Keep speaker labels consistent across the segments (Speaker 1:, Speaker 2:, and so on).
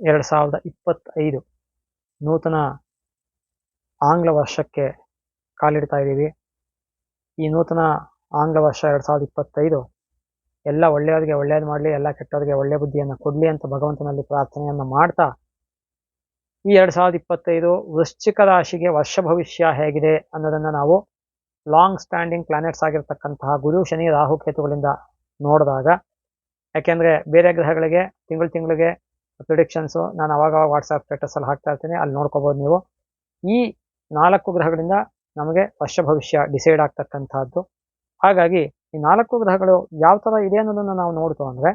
Speaker 1: ಎರಡು ಸಾವಿರದ ಇಪ್ಪತ್ತೈದು ನೂತನ ಆಂಗ್ಲ ವರ್ಷಕ್ಕೆ ಕಾಲಿಡ್ತಾ ಇದ್ದೀವಿ. ಈ ನೂತನ ಆಂಗ್ಲ ವರ್ಷ ಎರಡು ಸಾವಿರದ ಇಪ್ಪತ್ತೈದು ಎಲ್ಲ ಒಳ್ಳೆಯವ್ರಿಗೆ ಒಳ್ಳೆಯದು ಮಾಡಲಿ, ಎಲ್ಲ ಕೆಟ್ಟವರಿಗೆ ಒಳ್ಳೆ ಬುದ್ಧಿಯನ್ನು ಕೊಡಲಿ ಅಂತ ಭಗವಂತನಲ್ಲಿ ಪ್ರಾರ್ಥನೆಯನ್ನು ಮಾಡ್ತಾ ಈ ಎರಡು ಸಾವಿರದ ಇಪ್ಪತ್ತೈದು ವೃಶ್ಚಿಕ ರಾಶಿಗೆ ವರ್ಷ ಭವಿಷ್ಯ ಹೇಗಿದೆ ಅನ್ನೋದನ್ನು ನಾವು ಲಾಂಗ್ ಸ್ಟ್ಯಾಂಡಿಂಗ್ ಪ್ಲಾನೆಟ್ಸ್ ಆಗಿರ್ತಕ್ಕಂತಹ ಗುರು, ಶನಿ, ರಾಹು, ಕೇತುಗಳಿಂದ ನೋಡಿದಾಗ, ಯಾಕೆಂದರೆ ಬೇರೆ ಗ್ರಹಗಳಿಗೆ ತಿಂಗಳು ತಿಂಗಳಿಗೆ ಪ್ರಿಡಿಕ್ಷನ್ಸು ನಾನು ಅವಾಗವಾಗ ವಾಟ್ಸಪ್ ಸ್ಟೇಟಸಲ್ಲಿ ಹಾಕ್ತಾ ಇರ್ತೀನಿ, ಅಲ್ಲಿ ನೋಡ್ಕೋಬೋದು ನೀವು. ಈ ನಾಲ್ಕು ಗ್ರಹಗಳಿಂದ ನಮಗೆ ವರ್ಷ ಭವಿಷ್ಯ ಡಿಸೈಡ್ ಆಗ್ತಕ್ಕಂಥದ್ದು. ಹಾಗಾಗಿ ಈ ನಾಲ್ಕು ಗ್ರಹಗಳು ಯಾವ ಥರ ಇದೆ ಅನ್ನೋದನ್ನು ನಾವು ನೋಡ್ತು ಅಂದರೆ,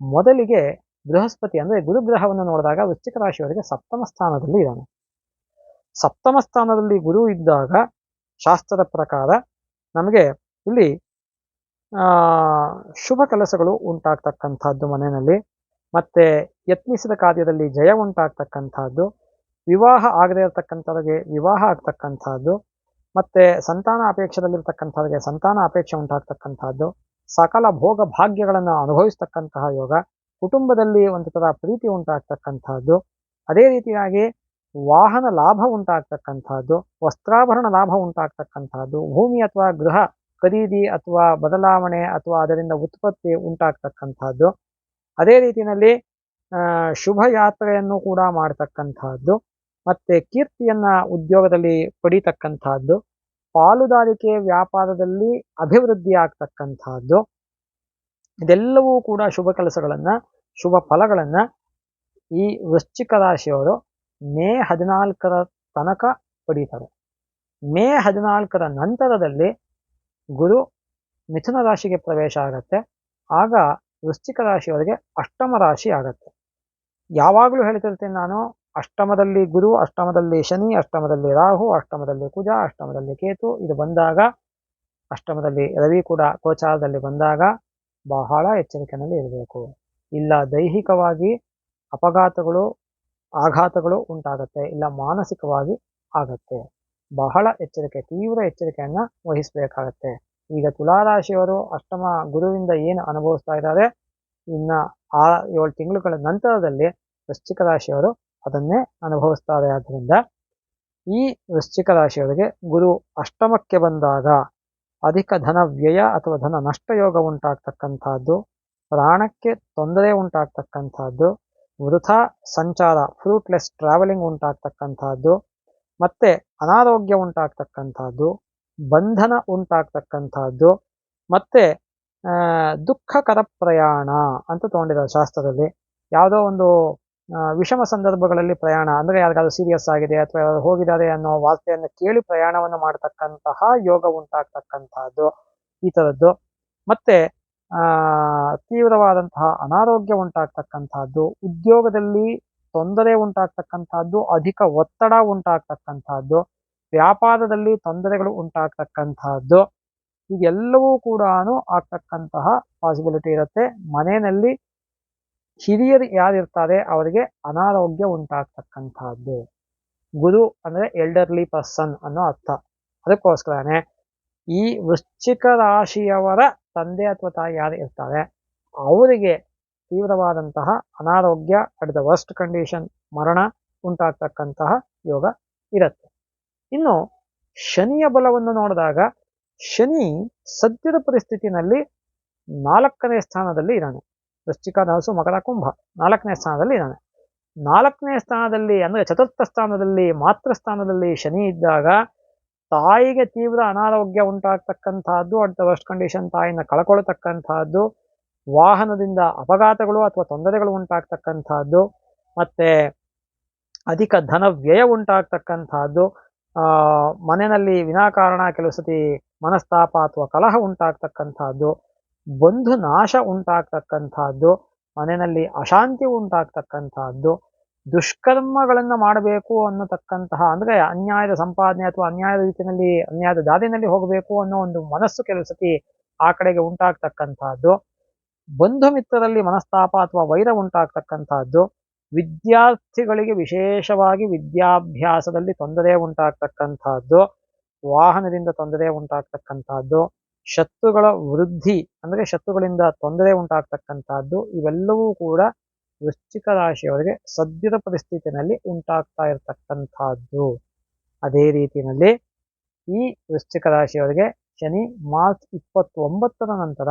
Speaker 1: ಮೊದಲಿಗೆ ಬೃಹಸ್ಪತಿ ಅಂದರೆ ಗುರುಗ್ರಹವನ್ನು ನೋಡಿದಾಗ ವೃಶ್ಚಿಕ ರಾಶಿಯವರಿಗೆ ಸಪ್ತಮ ಸ್ಥಾನದಲ್ಲಿ ಇದ್ದಾನೆ. ಸಪ್ತಮ ಸ್ಥಾನದಲ್ಲಿ ಗುರು ಇದ್ದಾಗ ಶಾಸ್ತ್ರದ ಪ್ರಕಾರ ನಮಗೆ ಇಲ್ಲಿ ಶುಭ ಕೆಲಸಗಳು ಉಂಟಾಗ್ತಕ್ಕಂಥದ್ದು ಮನೆಯಲ್ಲಿ. ಮತ್ತೆ ಯತ್ನಿಸಿದ ಕಾರ್ಯದಲ್ಲಿ ಜಯ ಉಂಟಾಗ್ತಕ್ಕಂಥದ್ದು, ವಿವಾಹ ಆಗದೇ ಇರತಕ್ಕಂಥವ್ರಿಗೆ ವಿವಾಹ ಆಗ್ತಕ್ಕಂಥದ್ದು, ಮತ್ತೆ ಸಂತಾನ ಅಪೇಕ್ಷೆದಲ್ಲಿರ್ತಕ್ಕಂಥವ್ರಿಗೆ ಸಂತಾನ ಅಪೇಕ್ಷೆ ಉಂಟಾಗ್ತಕ್ಕಂಥದ್ದು, ಸಕಲ ಭೋಗ ಭಾಗ್ಯಗಳನ್ನು ಅನುಭವಿಸ್ತಕ್ಕಂತಹ ಯೋಗ, ಕುಟುಂಬದಲ್ಲಿ ಒಂದು ಥರ ಪ್ರೀತಿ ಉಂಟಾಗ್ತಕ್ಕಂಥದ್ದು, ಅದೇ ರೀತಿಯಾಗಿ ವಾಹನ ಲಾಭ ಉಂಟಾಗ್ತಕ್ಕಂಥದ್ದು, ವಸ್ತ್ರಾಭರಣ ಲಾಭ ಉಂಟಾಗ್ತಕ್ಕಂಥದ್ದು, ಭೂಮಿ ಅಥವಾ ಗೃಹ ಖರೀದಿ ಅಥವಾ ಬದಲಾವಣೆ ಅಥವಾ ಅದರಿಂದ ಉತ್ಪತ್ತಿ ಉಂಟಾಗ್ತಕ್ಕಂಥದ್ದು ಅದೇ ರೀತಿಯಲ್ಲಿ ಶುಭ ಯಾತ್ರೆಯನ್ನು ಕೂಡ ಮಾಡ್ತಕ್ಕಂಥದ್ದು, ಮತ್ತೆ ಕೀರ್ತಿಯನ್ನ ಉದ್ಯೋಗದಲ್ಲಿ ಪಡಿತಕ್ಕಂಥದ್ದು, ಪಾಲುದಾರಿಕೆ ವ್ಯಾಪಾರದಲ್ಲಿ ಅಭಿವೃದ್ಧಿ ಆಗ್ತಕ್ಕಂಥದ್ದು, ಇದೆಲ್ಲವೂ ಕೂಡ ಶುಭ ಕೆಲಸಗಳನ್ನ, ಶುಭ ಫಲಗಳನ್ನ ಈ ವೃಶ್ಚಿಕ ರಾಶಿಯವರು ಮೇ ಹದಿನಾಲ್ಕರ ತನಕ ಪಡೀತಾರೆ. ಮೇ ಹದಿನಾಲ್ಕರ ನಂತರದಲ್ಲಿ ಗುರು ಮಿಥುನ ರಾಶಿಗೆ ಪ್ರವೇಶ ಆಗತ್ತೆ. ಆಗ ವೃಶ್ಚಿಕ ರಾಶಿಯವರಿಗೆ ಅಷ್ಟಮ ರಾಶಿ ಆಗತ್ತೆ. ಯಾವಾಗಲೂ ಹೇಳ್ತಿರ್ತೀನಿ ನಾನು, ಅಷ್ಟಮದಲ್ಲಿ ಗುರು, ಅಷ್ಟಮದಲ್ಲಿ ಶನಿ, ಅಷ್ಟಮದಲ್ಲಿ ರಾಹು, ಅಷ್ಟಮದಲ್ಲಿ ಕುಜ, ಅಷ್ಟಮದಲ್ಲಿ ಕೇತು, ಇದು ಬಂದಾಗ, ಅಷ್ಟಮದಲ್ಲಿ ರವಿ ಕೂಡ ಗೋಚಾರದಲ್ಲಿ ಬಂದಾಗ ಬಹಳ ಎಚ್ಚರಿಕೆಯಲ್ಲಿ ಇರಬೇಕು. ಇಲ್ಲ ದೈಹಿಕವಾಗಿ ಅಪಘಾತಗಳು, ಆಘಾತಗಳು ಉಂಟಾಗತ್ತೆ, ಇಲ್ಲ ಮಾನಸಿಕವಾಗಿ ಆಗತ್ತೆ. ಬಹಳ ಎಚ್ಚರಿಕೆ, ತೀವ್ರ ಎಚ್ಚರಿಕೆಯನ್ನು ವಹಿಸಬೇಕಾಗತ್ತೆ. ಈಗ ತುಲಾರಾಶಿಯವರು ಅಷ್ಟಮ ಗುರುವಿಂದ ಏನು ಅನುಭವಿಸ್ತಾ ಇದ್ದಾರೆ? ಇನ್ನ ಆ ಏಳು ತಿಂಗಳುಗಳ ನಂತರದಲ್ಲಿ ವೃಶ್ಚಿಕ ರಾಶಿಯವರು ಅದನ್ನೇ ಅನುಭವಿಸ್ತಾರೆ. ಆದ್ದರಿಂದ ಈ ವೃಶ್ಚಿಕ ರಾಶಿಯವರಿಗೆ ಗುರು ಅಷ್ಟಮಕ್ಕೆ ಬಂದಾಗ ಅಧಿಕ ಧನ ವ್ಯಯ ಅಥವಾ ಧನ ನಷ್ಟ ಯೋಗ ಉಂಟಾಗ್ತಕ್ಕಂಥದ್ದು, ಪ್ರಾಣಕ್ಕೆ ತೊಂದರೆ ಉಂಟಾಗ್ತಕ್ಕಂಥದ್ದು, ವೃಥಾ ಸಂಚಾರ ಫ್ರೂಟ್ಲೆಸ್ ಟ್ರಾವೆಲಿಂಗ್ ಉಂಟಾಗ್ತಕ್ಕಂಥದ್ದು, ಮತ್ತೆ ಅನಾರೋಗ್ಯ ಉಂಟಾಗ್ತಕ್ಕಂಥದ್ದು ಬಂಧನ ಉಂಟಾಗ್ತಕ್ಕಂಥದ್ದು. ಮತ್ತೆ ದುಃಖಕರ ಪ್ರಯಾಣ ಅಂತ ತಗೊಂಡಿದ್ದಾರೆ ಶಾಸ್ತ್ರದಲ್ಲಿ. ಯಾವುದೋ ಒಂದು ವಿಷಮ ಸಂದರ್ಭಗಳಲ್ಲಿ ಪ್ರಯಾಣ, ಅಂದ್ರೆ ಯಾರಿಗಾದ್ರೂ ಸೀರಿಯಸ್ ಆಗಿದೆ ಅಥವಾ ಯಾರು ಹೋಗಿದ್ದಾರೆ ಅನ್ನೋ ವಾರ್ತೆಯನ್ನು ಕೇಳಿ ಪ್ರಯಾಣವನ್ನು ಮಾಡತಕ್ಕಂತಹ ಯೋಗ ಉಂಟಾಗ್ತಕ್ಕಂತಹದ್ದು ಈ ಥರದ್ದು. ಮತ್ತೆ ತೀವ್ರವಾದಂತಹ ಅನಾರೋಗ್ಯ ಉಂಟಾಗ್ತಕ್ಕಂತಹದ್ದು ಉದ್ಯೋಗದಲ್ಲಿ ತೊಂದರೆ ಉಂಟಾಗ್ತಕ್ಕಂತಹದ್ದು ಅಧಿಕ ಒತ್ತಡ ಉಂಟಾಗ್ತಕ್ಕಂತಹದ್ದು ವ್ಯಾಪಾರದಲ್ಲಿ ತೊಂದರೆಗಳು ಉಂಟಾಗ್ತಕ್ಕಂತಹದ್ದು ಇದೆಲ್ಲವೂ ಕೂಡ ಆಗ್ತಕ್ಕಂತಹ ಪಾಸಿಬಿಲಿಟಿ ಇರುತ್ತೆ. ಮನೆಯಲ್ಲಿ ಹಿರಿಯರು ಯಾರಿರ್ತಾರೆ, ಅವರಿಗೆ ಅನಾರೋಗ್ಯ ಉಂಟಾಗ್ತಕ್ಕಂತಹದ್ದು ಗುರು ಅಂದ್ರೆ ಎಲ್ಡರ್ಲಿ ಪರ್ಸನ್ ಅನ್ನೋ ಅರ್ಥ. ಅದಕ್ಕೋಸ್ಕರನೇ ಈ ವೃಶ್ಚಿಕ ರಾಶಿಯವರ ತಂದೆ ಅಥವಾ ತಾಯಿ ಯಾರು ಇರ್ತಾರೆ, ಅವರಿಗೆ ತೀವ್ರವಾದಂತಹ ಅನಾರೋಗ್ಯ ಅಟ್ ದ ವರ್ಸ್ಟ್ ಕಂಡೀಷನ್ ಮರಣ ಉಂಟಾಗ್ತಕ್ಕಂತಹ ಯೋಗ ಇರುತ್ತೆ. ಇನ್ನು ಶನಿಯ ಬಲವನ್ನು ನೋಡಿದಾಗ ಶನಿ ಸದ್ಯದ ಪರಿಸ್ಥಿತಿನಲ್ಲಿ ನಾಲ್ಕನೇ ಸ್ಥಾನದಲ್ಲಿ ಇದ್ದಾನೆ. ವೃಶ್ಚಿಕ ದಾಸು ಮಕರ ಕುಂಭ ನಾಲ್ಕನೇ ಸ್ಥಾನದಲ್ಲಿ ಇದ್ದಾನೆ. ನಾಲ್ಕನೇ ಸ್ಥಾನದಲ್ಲಿ ಅಂದ್ರೆ ಚತುರ್ಥ ಸ್ಥಾನದಲ್ಲಿ ಮಾತೃ ಸ್ಥಾನದಲ್ಲಿ ಶನಿ ಇದ್ದಾಗ ತಾಯಿಗೆ ತೀವ್ರ ಅನಾರೋಗ್ಯ ಉಂಟಾಗ್ತಕ್ಕಂತಹದ್ದು ಅಟ್ ದ ವರ್ಸ್ಟ್ ಕಂಡೀಷನ್ ತಾಯಿನ ಕಳ್ಕೊಳ್ತಕ್ಕಂತಹದ್ದು ವಾಹನದಿಂದ ಅಪಘಾತಗಳು ಅಥವಾ ತೊಂದರೆಗಳು ಉಂಟಾಗ್ತಕ್ಕಂತಹದ್ದು ಮತ್ತೆ ಅಧಿಕ ಧನ ವ್ಯಯ ಉಂಟಾಗ್ತಕ್ಕಂತಹದ್ದು ಮನೆಯಲ್ಲಿ ವಿನಾಕಾರಣ ಕೆಲವು ಸತಿ ಮನಸ್ತಾಪ ಅಥವಾ ಕಲಹ ಉಂಟಾಗ್ತಕ್ಕಂಥದ್ದು, ಬಂಧು ನಾಶ ಉಂಟಾಗ್ತಕ್ಕಂಥದ್ದು, ಮನೆಯಲ್ಲಿ ಅಶಾಂತಿ ಉಂಟಾಗ್ತಕ್ಕಂಥದ್ದು, ದುಷ್ಕರ್ಮಗಳನ್ನು ಮಾಡಬೇಕು ಅನ್ನತಕ್ಕಂತಹ, ಅಂದ್ರೆ ಅನ್ಯಾಯದ ಸಂಪಾದನೆ ಅಥವಾ ಅನ್ಯಾಯದ ರೀತಿಯಲ್ಲಿ, ಅನ್ಯಾಯದ ದಾರಿನಲ್ಲಿ ಹೋಗಬೇಕು ಅನ್ನೋ ಒಂದು ಮನಸ್ಸು ಕೆಲವು ಸತಿ ಆ ಕಡೆಗೆ ಉಂಟಾಗ್ತಕ್ಕಂಥದ್ದು, ಬಂಧು ಮಿತ್ರರಲ್ಲಿ ಮನಸ್ತಾಪ ಅಥವಾ ವೈರ ಉಂಟಾಗ್ತಕ್ಕಂತಹದ್ದು ವಿದ್ಯಾರ್ಥಿಗಳಿಗೆ ವಿಶೇಷವಾಗಿ ವಿದ್ಯಾಭ್ಯಾಸದಲ್ಲಿ ತೊಂದರೆ ಉಂಟಾಗ್ತಕ್ಕಂಥದ್ದು, ವಾಹನದಿಂದ ತೊಂದರೆ ಉಂಟಾಗ್ತಕ್ಕಂಥದ್ದು, ಶತ್ರುಗಳ ವೃದ್ಧಿ ಅಂದರೆ ಶತ್ರುಗಳಿಂದ ತೊಂದರೆ ಉಂಟಾಗ್ತಕ್ಕಂಥದ್ದು, ಇವೆಲ್ಲವೂ ಕೂಡ ವೃಶ್ಚಿಕ ರಾಶಿಯವರಿಗೆ ಸದ್ಯದ ಪರಿಸ್ಥಿತಿನಲ್ಲಿ ಉಂಟಾಗ್ತಾ ಇರತಕ್ಕಂಥದ್ದು. ಅದೇ ರೀತಿಯಲ್ಲಿ ಈ ವೃಶ್ಚಿಕ ರಾಶಿಯವರಿಗೆ ಶನಿ ಮಾರ್ಚ್ ಇಪ್ಪತ್ತೊಂಬತ್ತರ ನಂತರ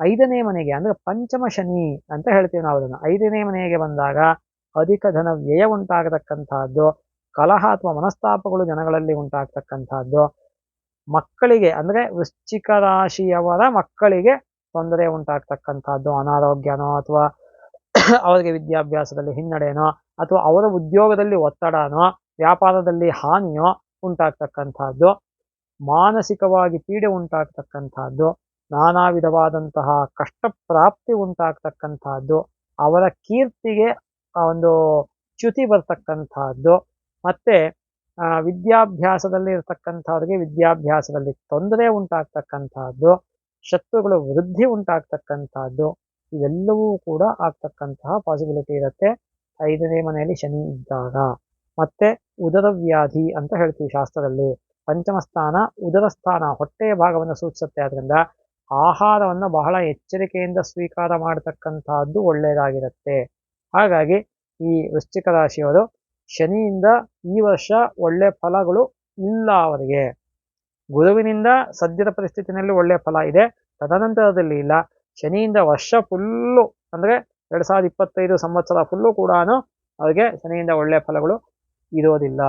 Speaker 1: ಐದನೇ ಮನೆಗೆ ಅಂದ್ರೆ ಪಂಚಮ ಶನಿ ಅಂತ ಹೇಳ್ತೀವಿ ನಾವು ಅದನ್ನು. ಐದನೇ ಮನೆಗೆ ಬಂದಾಗ ಅಧಿಕ ಧನ ವ್ಯಯ ಉಂಟಾಗತಕ್ಕಂತಹದ್ದು ಕಲಹ ಅಥವಾ ಮನಸ್ತಾಪಗಳು ಜನಗಳಲ್ಲಿ ಉಂಟಾಗ್ತಕ್ಕಂತಹದ್ದು ಮಕ್ಕಳಿಗೆ ಅಂದ್ರೆ ವೃಶ್ಚಿಕ ರಾಶಿಯವರ ಮಕ್ಕಳಿಗೆ ತೊಂದರೆ ಉಂಟಾಗ್ತಕ್ಕಂಥದ್ದು, ಅನಾರೋಗ್ಯನೋ ಅಥವಾ ಅವರಿಗೆ ವಿದ್ಯಾಭ್ಯಾಸದಲ್ಲಿ ಹಿನ್ನಡೆನೋ ಅಥವಾ ಅವರ ಉದ್ಯೋಗದಲ್ಲಿ ಒತ್ತಡನೋ, ವ್ಯಾಪಾರದಲ್ಲಿ ಹಾನಿಯೋ ಉಂಟಾಗ್ತಕ್ಕಂಥದ್ದು, ಮಾನಸಿಕವಾಗಿ ಪೀಡೆ ಉಂಟಾಗ್ತಕ್ಕಂತಹದ್ದು ನಾನಾ ವಿಧವಾದಂತಹ ಕಷ್ಟ ಪ್ರಾಪ್ತಿ ಉಂಟಾಗ್ತಕ್ಕಂತಹದ್ದು ಅವರ ಕೀರ್ತಿಗೆ ಒಂದು ಚ್ಯುತಿ ಬರ್ತಕ್ಕಂತಹದ್ದು ಮತ್ತೆ ವಿದ್ಯಾಭ್ಯಾಸದಲ್ಲಿ ಇರ್ತಕ್ಕಂಥವ್ರಿಗೆ ವಿದ್ಯಾಭ್ಯಾಸದಲ್ಲಿ ತೊಂದರೆ ಉಂಟಾಗ್ತಕ್ಕಂತಹದ್ದು ಶತ್ರುಗಳು ವೃದ್ಧಿ ಉಂಟಾಗ್ತಕ್ಕಂತಹದ್ದು ಇವೆಲ್ಲವೂ ಕೂಡ ಆಗ್ತಕ್ಕಂತಹ ಪಾಸಿಬಿಲಿಟಿ ಇರುತ್ತೆ. ಐದನೇ ಮನೆಯಲ್ಲಿ ಶನಿ ಇದ್ದಾಗ. ಮತ್ತೆ ಉದರ ವ್ಯಾಧಿ ಅಂತ ಹೇಳ್ತೀವಿ ಶಾಸ್ತ್ರದಲ್ಲಿ. ಪಂಚಮ ಸ್ಥಾನ ಉದರ ಸ್ಥಾನ, ಹೊಟ್ಟೆಯ ಭಾಗವನ್ನು ಸೂಚಿಸುತ್ತೆ. ಅದರಿಂದ ಆಹಾರವನ್ನು ಬಹಳ ಎಚ್ಚರಿಕೆಯಿಂದ ಸ್ವೀಕಾರ ಮಾಡತಕ್ಕಂತಹದ್ದು ಒಳ್ಳೆಯದಾಗಿರುತ್ತೆ. ಹಾಗಾಗಿ ಈ ವೃಶ್ಚಿಕ ರಾಶಿಯವರು ಶನಿಯಿಂದ ಈ ವರ್ಷ ಒಳ್ಳೆ ಫಲಗಳು ಇಲ್ಲ ಅವರಿಗೆ. ಗುರುವಿನಿಂದ ಸದ್ಯದ ಪರಿಸ್ಥಿತಿನಲ್ಲಿ ಒಳ್ಳೆ ಫಲ ಇದೆ, ತದನಂತರದಲ್ಲಿ ಇಲ್ಲ. ಶನಿಯಿಂದ ವರ್ಷ ಫುಲ್ಲು ಅಂದ್ರೆ ಎರಡು ಸಾವಿರದ ಇಪ್ಪತ್ತೈದು ಸಂವತ್ಸರ ಫುಲ್ಲು ಕೂಡ ಅವರಿಗೆ ಶನಿಯಿಂದ ಒಳ್ಳೆ ಫಲಗಳು ಇರೋದಿಲ್ಲ.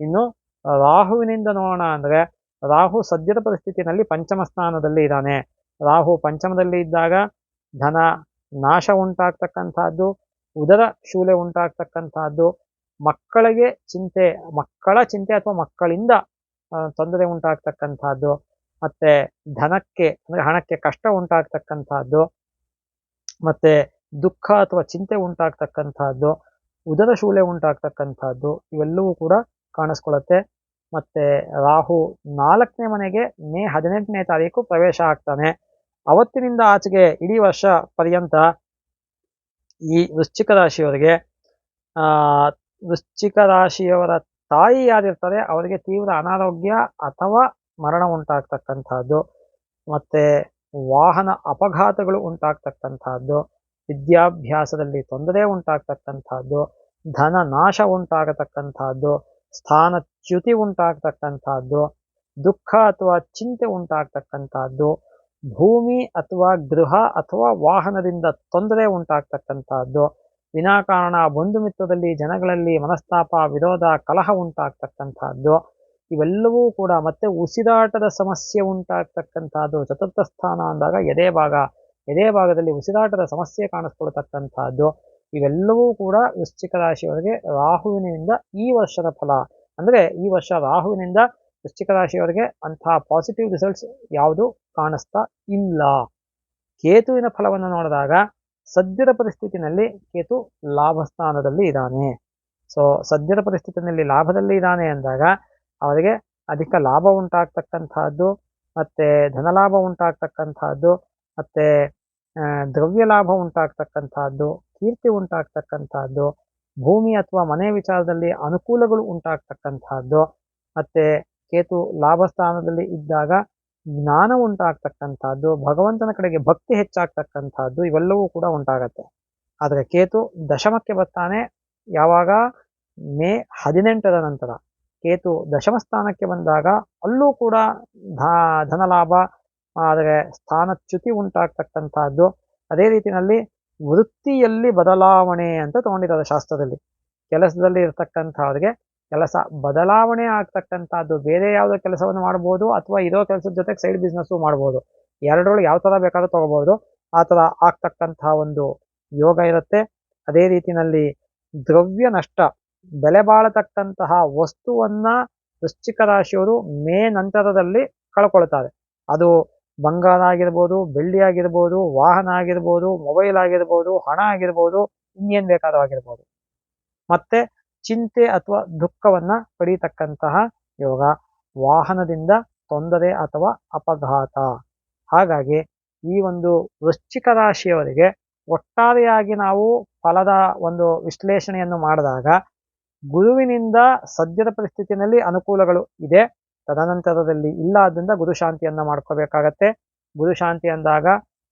Speaker 1: ಇನ್ನು ರಾಹುವಿನಿಂದ ನೋಡೋಣ ಅಂದ್ರೆ ರಾಹು ಸದ್ಯದ ಪರಿಸ್ಥಿತಿನಲ್ಲಿ ಪಂಚಮ ಸ್ಥಾನದಲ್ಲಿ ಇದ್ದಾನೆ. ರಾಹು ಪಂಚಮದಲ್ಲಿ ಇದ್ದಾಗ ಧನ ನಾಶ ಉಂಟಾಗ್ತಕ್ಕಂಥದ್ದು, ಉದರ ಶೂಲೆ ಉಂಟಾಗ್ತಕ್ಕಂಥದ್ದು, ಮಕ್ಕಳಿಗೆ ಚಿಂತೆ, ಮಕ್ಕಳ ಚಿಂತೆ ಅಥವಾ ಮಕ್ಕಳಿಂದ ತೊಂದರೆ ಉಂಟಾಗ್ತಕ್ಕಂಥದ್ದು, ಮತ್ತೆ ಧನಕ್ಕೆ, ಅಂದ್ರೆ ಹಣಕ್ಕೆ ಕಷ್ಟ ಉಂಟಾಗ್ತಕ್ಕಂಥದ್ದು, ಮತ್ತೆ ದುಃಖ ಅಥವಾ ಚಿಂತೆ ಉಂಟಾಗ್ತಕ್ಕಂಥದ್ದು, ಉದರ ಶೂಲೆ ಉಂಟಾಗ್ತಕ್ಕಂಥದ್ದು, ಇವೆಲ್ಲವೂ ಕೂಡ ಕಾಣಿಸ್ಕೊಳ್ಳುತ್ತೆ. ಮತ್ತೆ ರಾಹು ನಾಲ್ಕನೇ ಮನೆಗೆ ಮೇ ಹದಿನೆಂಟನೇ ತಾರೀಕು ಪ್ರವೇಶ ಆಗ್ತಾನೆ. ಅವತ್ತಿನಿಂದ ಆಚೆಗೆ ಇಡೀ ವರ್ಷ ಪರ್ಯಂತ ಈ ವೃಶ್ಚಿಕ ರಾಶಿಯವರಿಗೆ ವೃಶ್ಚಿಕ ರಾಶಿಯವರ ತಾಯಿ ಯಾರಿರ್ತಾರೆ, ಅವರಿಗೆ ತೀವ್ರ ಅನಾರೋಗ್ಯ ಅಥವಾ ಮರಣ ಉಂಟಾಗ್ತಕ್ಕಂಥದ್ದು, ಮತ್ತೆ ವಾಹನ ಅಪಘಾತಗಳು ಉಂಟಾಗ್ತಕ್ಕಂಥದ್ದು, ವಿದ್ಯಾಭ್ಯಾಸದಲ್ಲಿ ತೊಂದರೆ ಉಂಟಾಗ್ತಕ್ಕಂಥದ್ದು, ಧನ ನಾಶ ಉಂಟಾಗತಕ್ಕಂಥದ್ದು, ಸ್ಥಾನ ಚ್ಯುತಿ ಉಂಟಾಗ್ತಕ್ಕಂತಹದ್ದು ದುಃಖ ಅಥವಾ ಚಿಂತೆ ಉಂಟಾಗ್ತಕ್ಕಂತಹದ್ದು ಭೂಮಿ ಅಥವಾ ಗೃಹ ಅಥವಾ ವಾಹನದಿಂದ ತೊಂದರೆ ಉಂಟಾಗ್ತಕ್ಕಂಥದ್ದು. ವಿನಾಕಾರಣ ಬಂಧು ಮಿತ್ರದಲ್ಲಿ ಜನಗಳಲ್ಲಿ ಮನಸ್ತಾಪ, ವಿರೋಧ, ಕಲಹ ಉಂಟಾಗ್ತಕ್ಕಂಥದ್ದು. ಇವೆಲ್ಲವೂ ಕೂಡ ಮತ್ತೆ ಉಸಿರಾಟದ ಸಮಸ್ಯೆ ಉಂಟಾಗ್ತಕ್ಕಂಥದ್ದು. ಚತುರ್ಥ ಸ್ಥಾನ ಅಂದಾಗ ಎದೆ ಭಾಗ, ಎದೆ ಭಾಗದಲ್ಲಿ ಉಸಿರಾಟದ ಸಮಸ್ಯೆ ಕಾಣಿಸ್ಕೊಳ್ತಕ್ಕಂಥದ್ದು. ಇವೆಲ್ಲವೂ ಕೂಡ ವೃಶ್ಚಿಕ ರಾಶಿಯವರಿಗೆ ರಾಹುವಿನಿಂದ ಈ ವರ್ಷದ ಫಲ. ಅಂದ್ರೆ ಈ ವರ್ಷ ರಾಹುವಿನಿಂದ ವೃಶ್ಚಿಕ ರಾಶಿಯವರಿಗೆ ಅಂತಹ ಪಾಸಿಟಿವ್ ರಿಸಲ್ಟ್ಸ್ ಯಾವುದು ಕಾಣಿಸ್ತಾ ಇಲ್ಲ. ಕೇತುವಿನ ಫಲವನ್ನು ನೋಡಿದಾಗ ಸದ್ಯದ ಪರಿಸ್ಥಿತಿನಲ್ಲಿ ಕೇತು ಲಾಭ ಸ್ಥಾನದಲ್ಲಿ ಇದ್ದಾನೆ. ಸೊ ಸದ್ಯದ ಪರಿಸ್ಥಿತಿನಲ್ಲಿ ಲಾಭದಲ್ಲಿ ಇದ್ದಾನೆ ಅಂದಾಗ ಅವರಿಗೆ ಅಧಿಕ ಲಾಭ ಉಂಟಾಗ್ತಕ್ಕಂತಹದ್ದು ಮತ್ತೆ ಧನಲಾಭ ಉಂಟಾಗ್ತಕ್ಕಂತಹದ್ದು ಮತ್ತೆ ದ್ರವ್ಯ ಲಾಭ ಉಂಟಾಗ್ತಕ್ಕಂತಹದ್ದು ಕೀರ್ತಿ ಉಂಟಾಗ್ತಕ್ಕಂತಹದ್ದು ಭೂಮಿ ಅಥವಾ ಮನೆ ವಿಚಾರದಲ್ಲಿ ಅನುಕೂಲಗಳು ಉಂಟಾಗ್ತಕ್ಕಂತಹದ್ದು ಮತ್ತೆ ಕೇತು ಲಾಭ ಸ್ಥಾನದಲ್ಲಿ ಇದ್ದಾಗ ಜ್ಞಾನ ಉಂಟಾಗ್ತಕ್ಕಂಥದ್ದು, ಭಗವಂತನ ಕಡೆಗೆ ಭಕ್ತಿ ಹೆಚ್ಚಾಗ್ತಕ್ಕಂಥದ್ದು ಇವೆಲ್ಲವೂ ಕೂಡ ಉಂಟಾಗತ್ತೆ. ಆದರೆ ಕೇತು ದಶಮಕ್ಕೆ ಬರ್ತಾನೆ, ಯಾವಾಗ? ಮೇ ಹದಿನೆಂಟರ ನಂತರ. ಕೇತು ದಶಮ ಸ್ಥಾನಕ್ಕೆ ಬಂದಾಗ ಅಲ್ಲೂ ಕೂಡ ಧ- ಧನಲಾಭ, ಆದರೆ ಸ್ಥಾನಚ್ಯುತಿ ಉಂಟಾಗ್ತಕ್ಕಂಥದ್ದು. ಅದೇ ರೀತಿಯಲ್ಲಿ ವೃತ್ತಿಯಲ್ಲಿ ಬದಲಾವಣೆ ಅಂತ ತಗೊಂಡಿದ್ದಾರೆ ಶಾಸ್ತ್ರದಲ್ಲಿ. ಕೆಲಸದಲ್ಲಿ ಇರ್ತಕ್ಕಂಥವ್ರಿಗೆ ಕೆಲಸ ಬದಲಾವಣೆ ಆಗ್ತಕ್ಕಂಥದ್ದು, ಬೇರೆ ಯಾವುದೋ ಕೆಲಸವನ್ನು ಮಾಡ್ಬೋದು ಅಥವಾ ಇರೋ ಕೆಲಸದ ಜೊತೆಗೆ ಸೈಡ್ ಬಿಸ್ನೆಸ್ಸು ಮಾಡ್ಬೋದು. ಎರಡರೊಳಗೆ ಯಾವ ಥರ ಬೇಕಾದ್ರೂ ತೊಗೋಬೋದು. ಆ ಥರ ಆಗ್ತಕ್ಕಂಥ ಒಂದು ಯೋಗ ಇರುತ್ತೆ. ಅದೇ ರೀತಿಯಲ್ಲಿ ದ್ರವ್ಯ ನಷ್ಟ, ಬೆಲೆ ಬಾಳತಕ್ಕಂತಹ ವಸ್ತುವನ್ನು ವೃಶ್ಚಿಕ ರಾಶಿಯವರು ಮೇ ನಂತರದಲ್ಲಿ ಕಳ್ಕೊಳ್ತಾರೆ. ಅದು ಬಂಗಾರ ಆಗಿರ್ಬೋದು, ಬೆಳ್ಳಿ ಆಗಿರ್ಬೋದು, ವಾಹನ ಆಗಿರ್ಬೋದು ಮೊಬೈಲ್ ಆಗಿರ್ಬೋದು, ಹಣ ಆಗಿರ್ಬೋದು, ಇನ್ನೇನು ಬೇಕಾದ್ರೂ ಆಗಿರ್ಬೋದು. ಮತ್ತೆ ಚಿಂತೆ ಅಥವಾ ದುಃಖವನ್ನ ಪಡೀತಕ್ಕಂತಹ ಯೋಗ. ವಾಹನದಿಂದ ತೊಂದರೆ ಅಥವಾ ಅಪಘಾತ. ಹಾಗಾಗಿ ಈ ಒಂದು ವೃಶ್ಚಿಕ ರಾಶಿಯವರಿಗೆ ಒಟ್ಟಾರೆಯಾಗಿ ನಾವು ಫಲದ ಒಂದು ವಿಶ್ಲೇಷಣೆಯನ್ನು ಮಾಡಿದಾಗ ಗುರುವಿನಿಂದ ಸದ್ಯದ ಪರಿಸ್ಥಿತಿಯಲ್ಲಿ ಅನುಕೂಲಗಳು ಇದೆ. ತದನಂತರದಲ್ಲಿ ಇಲ್ಲ ಆದ್ದರಿಂದ ಗುರು ಶಾಂತಿಯನ್ನು ಮಾಡ್ಕೋಬೇಕಾಗತ್ತೆ. ಗುರು ಶಾಂತಿ ಅಂದಾಗ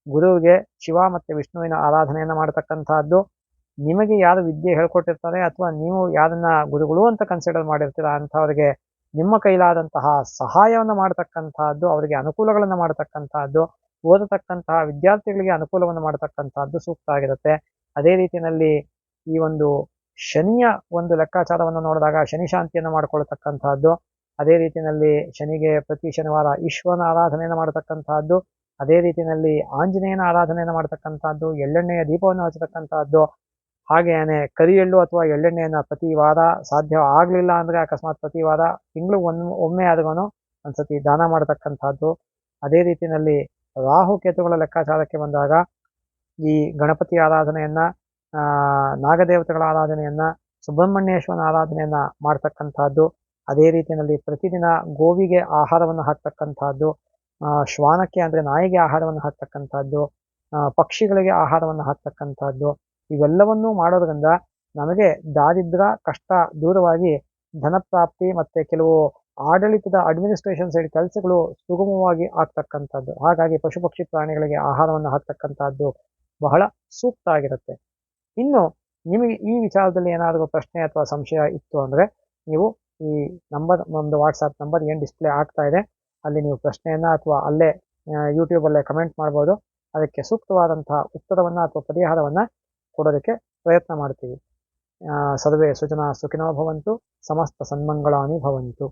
Speaker 1: ಗುರುವಿಗೆ ಶಿವ ಮತ್ತು ವಿಷ್ಣುವಿನ ಆರಾಧನೆಯನ್ನು ಮಾಡತಕ್ಕಂತಹದ್ದು. ನಿಮಗೆ ಯಾರು ವಿದ್ಯೆ ಹೇಳ್ಕೊಟ್ಟಿರ್ತಾರೆ ಅಥವಾ ನೀವು ಯಾರನ್ನ ಗುರುಗಳು ಅಂತ ಕನ್ಸಿಡರ್ ಮಾಡಿರ್ತೀರ ಅಂಥವ್ರಿಗೆ ನಿಮ್ಮ ಕೈಲಾದಂತಹ ಸಹಾಯವನ್ನು ಮಾಡತಕ್ಕಂತಹದ್ದು ಅವರಿಗೆ ಅನುಕೂಲಗಳನ್ನು ಮಾಡತಕ್ಕಂತಹದ್ದು ಓದತಕ್ಕಂತಹ ವಿದ್ಯಾರ್ಥಿಗಳಿಗೆ ಅನುಕೂಲವನ್ನು ಮಾಡತಕ್ಕಂತಹದ್ದು ಸೂಕ್ತ ಆಗಿರುತ್ತೆ. ಅದೇ ರೀತಿಯಲ್ಲಿ ಈ ಒಂದು ಶನಿಯ ಒಂದು ಲೆಕ್ಕಾಚಾರವನ್ನು ನೋಡಿದಾಗ ಶನಿ ಶಾಂತಿಯನ್ನು ಮಾಡಿಕೊಳ್ತಕ್ಕಂತಹದ್ದು ಅದೇ ರೀತಿಯಲ್ಲಿ ಶನಿಗೆ ಪ್ರತಿ ಶನಿವಾರ ಈಶ್ವರನ ಆರಾಧನೆಯನ್ನು ಮಾಡತಕ್ಕಂತಹದ್ದು ಅದೇ ರೀತಿಯಲ್ಲಿ ಆಂಜನೇಯನ ಆರಾಧನೆಯನ್ನು ಮಾಡತಕ್ಕಂತಹದ್ದು ಎಳ್ಳೆಣ್ಣೆಯ ದೀಪವನ್ನು ಹಚ್ಚತಕ್ಕಂತಹದ್ದು ಹಾಗೇನೆ ಕರಿ ಎಳ್ಳು ಅಥವಾ ಎಳ್ಳೆಣ್ಣೆಯನ್ನು ಪ್ರತಿ ವಾರ ಸಾಧ್ಯ ಆಗಲಿಲ್ಲ ಅಂದರೆ ಅಕಸ್ಮಾತ್ ಪ್ರತಿ ವಾರ ತಿಂಗಳು ಒಂದ್ ಒಮ್ಮೆ ಆದ್ರೂ ಒಂದ್ಸತಿ ದಾನ ಮಾಡತಕ್ಕಂಥದ್ದು. ಅದೇ ರೀತಿಯಲ್ಲಿ ರಾಹು ಕೇತುಗಳ ಲೆಕ್ಕಾಚಾರಕ್ಕೆ ಬಂದಾಗ ಈ ಗಣಪತಿ ಆರಾಧನೆಯನ್ನು ನಾಗದೇವತೆಗಳ ಆರಾಧನೆಯನ್ನು, ಸುಬ್ರಹ್ಮಣ್ಯೇಶ್ವರನ ಆರಾಧನೆಯನ್ನು ಮಾಡ್ತಕ್ಕಂಥದ್ದು. ಅದೇ ರೀತಿಯಲ್ಲಿ ಪ್ರತಿದಿನ ಗೋವಿಗೆ ಆಹಾರವನ್ನು ಹಾಕ್ತಕ್ಕಂಥದ್ದು ಶ್ವಾನಕ್ಕೆ ಅಂದರೆ ನಾಯಿಗೆ ಆಹಾರವನ್ನು ಹಾಕ್ತಕ್ಕಂಥದ್ದು ಪಕ್ಷಿಗಳಿಗೆ ಆಹಾರವನ್ನು ಹಾಕ್ತಕ್ಕಂತಹದ್ದು ಇವೆಲ್ಲವನ್ನೂ ಮಾಡೋದ್ರಿಂದ ನಮಗೆ ದಾರಿದ್ರ, ಕಷ್ಟ ದೂರವಾಗಿ ಧನಪ್ರಾಪ್ತಿ ಮತ್ತೆ ಕೆಲವು ಆಡಳಿತದ ಅಡ್ಮಿನಿಸ್ಟ್ರೇಷನ್ ಸೈಡ್ ಕೆಲಸಗಳು ಸುಗಮವಾಗಿ ಆಗ್ತಕ್ಕಂಥದ್ದು. ಹಾಗಾಗಿ ಪಶು ಪಕ್ಷಿ ಪ್ರಾಣಿಗಳಿಗೆ ಆಹಾರವನ್ನು ಹಾಕ್ತಕ್ಕಂಥದ್ದು ಬಹಳ ಸೂಕ್ತ ಆಗಿರುತ್ತೆ. ಇನ್ನು ನಿಮಗೆ ಈ ವಿಚಾರದಲ್ಲಿ ಏನಾದರೂ ಪ್ರಶ್ನೆ ಅಥವಾ ಸಂಶಯ ಇತ್ತು ಅಂದ್ರೆ ನೀವು ಈ ನಂಬರ್ ಒಂದು ವಾಟ್ಸಪ್ ನಂಬರ್ ಏನು ಡಿಸ್ಪ್ಲೇ ಆಗ್ತಾ ಇದೆ, ಅಲ್ಲಿ ನೀವು ಪ್ರಶ್ನೆಯನ್ನ ಅಥವಾ ಅಲ್ಲೇ ಯೂಟ್ಯೂಬಲ್ಲೇ ಕಮೆಂಟ್ ಮಾಡ್ಬೋದು. ಅದಕ್ಕೆ ಸೂಕ್ತವಾದಂತಹ ಉತ್ತರವನ್ನು ಅಥವಾ ಪರಿಹಾರವನ್ನ ಕೊಡೋದಕ್ಕೆ ಪ್ರಯತ್ನ ಮಾಡ್ತೀವಿ. ಸರ್ವೇ ಸುಜನ ಸುಖಿನೋ ಭವಂತು ಸಮಸ್ತ ಸನ್ಮಂಗಳಾನಿ ಭವಂತು.